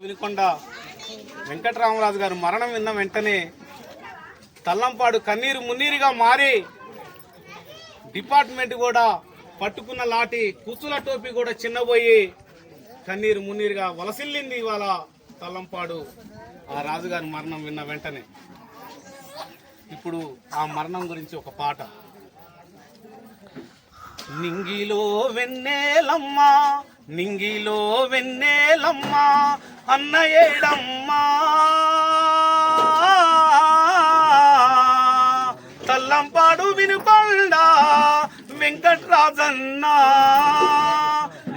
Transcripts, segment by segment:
వినుకొండ వెంకటరామరాజు గారు మరణం విన్న వెంటనే తల్లంపాడు కన్నీరు మున్నీరుగా మారి డిపార్ట్మెంట్ కూడా పట్టుకున్న లాటి కుసుల టోపీ కూడా చిన్నబోయి కన్నీరు మున్నీరుగా వలసిల్లింది ఇవాళ తల్లంపాడు. ఆ రాజుగారి మరణం విన్న వెంటనే. ఇప్పుడు ఆ మరణం గురించి ఒక పాట. నింగిలో వెన్నేలమ్మా నింగిలో వెన్నేలమ్మా అన్న ఏడమ్మా. తల్లంపాడు వినుకొండ వెంకట్రాజన్న.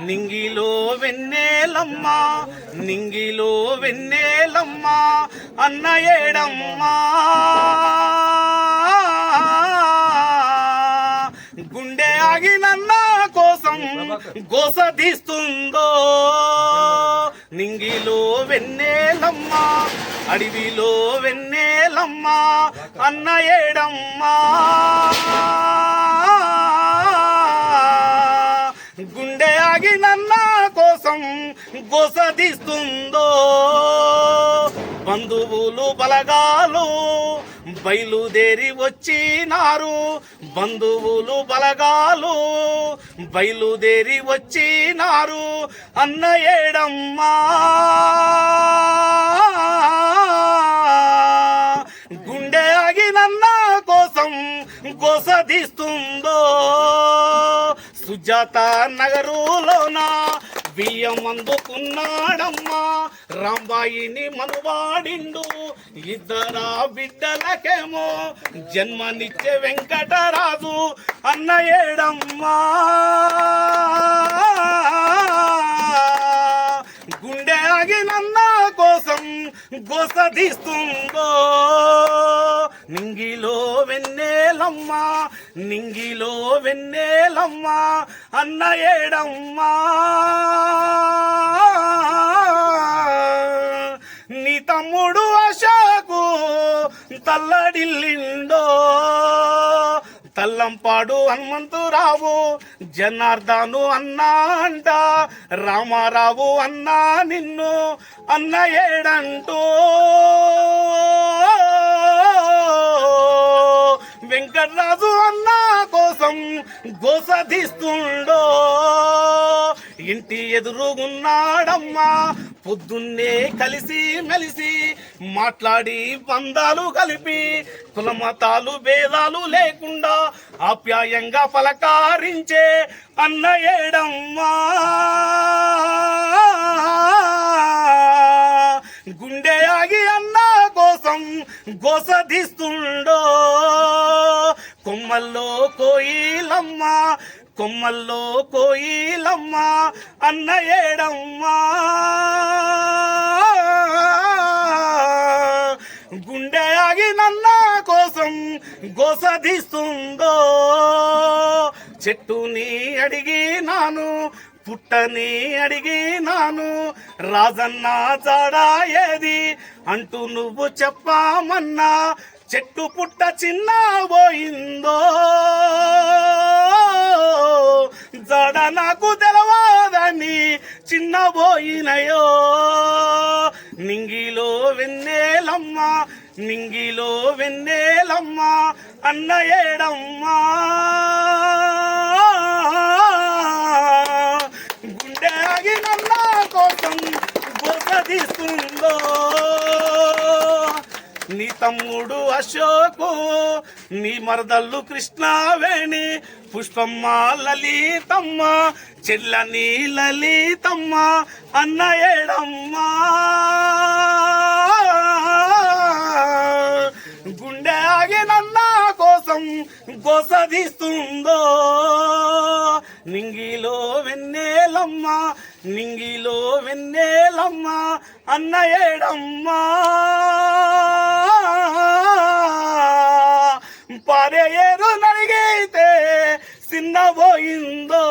నింగిలో వెన్నేలమ్మా నింగిలో వెన్నేలమ్మా అన్న ఏడమ్మా. గుండె ఆగినన్నా కోసం గోస తీస్తుందో నింగిలో వెన్నెలమ్మ అడవిలో వెన్నెలమ్మ అన్న ఏడమ్మా. గుండె ఆగినన్న కోసం గోస తీస్తుందో బంధువులు బలగాలు బయలుదేరి వచ్చినారు. బంధువులు బలగాలు బయలుదేరి వచ్చినారు. అన్న ఏడమ్మా. గుండె ఆగినన్న కోసం గోస తీస్తుందో సుజాత నగరులోనా బియ్యం అందుకున్నాడమ్మా రాంబాయిని మనువాడిండు. ఇద్దరా బిడ్డలకేమో జన్మనిచ్చే వెంకటరాజు అన్న ఏడమ్మా గొసదిస్తుందో నింగిలో వెన్నెలమ్మ నింగిలో వెన్నెలమ్మ అన్న ఏడమ్మా. నీ తమ్ముడు అశాకు తల్లడిల్లిండో తల్లంపాడు హనుమంతురావు జనార్దను అన్నా అంట రామారావు అన్నా నిన్ను అన్న ఏడంటూ. వెంకట్రాజు అన్న కోసం గోస తీస్తుండో. ఇంటి ఎదురుగున్నాడమ్మా. పొద్దున్నే కలిసి మెలిసి మాట్లాడి బంధాలు కలిపి కులమతాలు భేదాలు లేకుండా ఆప్యాయంగా పలకారించే అన్న ఏడమ్మా గుండె ఆగి అన్న కోసం గోసదిస్తుండో కొమ్మల్లో కోయిలమ్మ కొమ్మల్లో కోయిలమ్మ అన్న ఏడమ్మా. గుండె ఆగి నన్న కోసం గోసధిస్తుందో చెట్టుని అడిగి నాను పుట్టని అడిగి నాను రాజన్న జాడా ఏది అంటూ నువ్వు చెప్పామన్నా చెట్టు పుట్ట చిన్న పోయిందో. చిన్న పోయినయో నింగిలో వెన్నేలమ్మ నింగిలో వెన్నేలమ్మ అన్న ఏడమ్మా. గుండె ఆగినన్న కోసం గోస తీసుకుందో నీ తమ్ముడు అశోకు నీ మరదల్లు కృష్ణవేణి పుష్పమ్మ లలితమ్మ చెల్లని లలితమ్మ అన్న ఏడమ్మా. గుండె ఆగినన్న కోసం గోస నింగిలో వెన్నేలమ్మ నింగిలో వెన్నేలమ్మ అన్న ఏడమ్మా. పారే ఏరు నడిగైతే చిన్నబోయిందో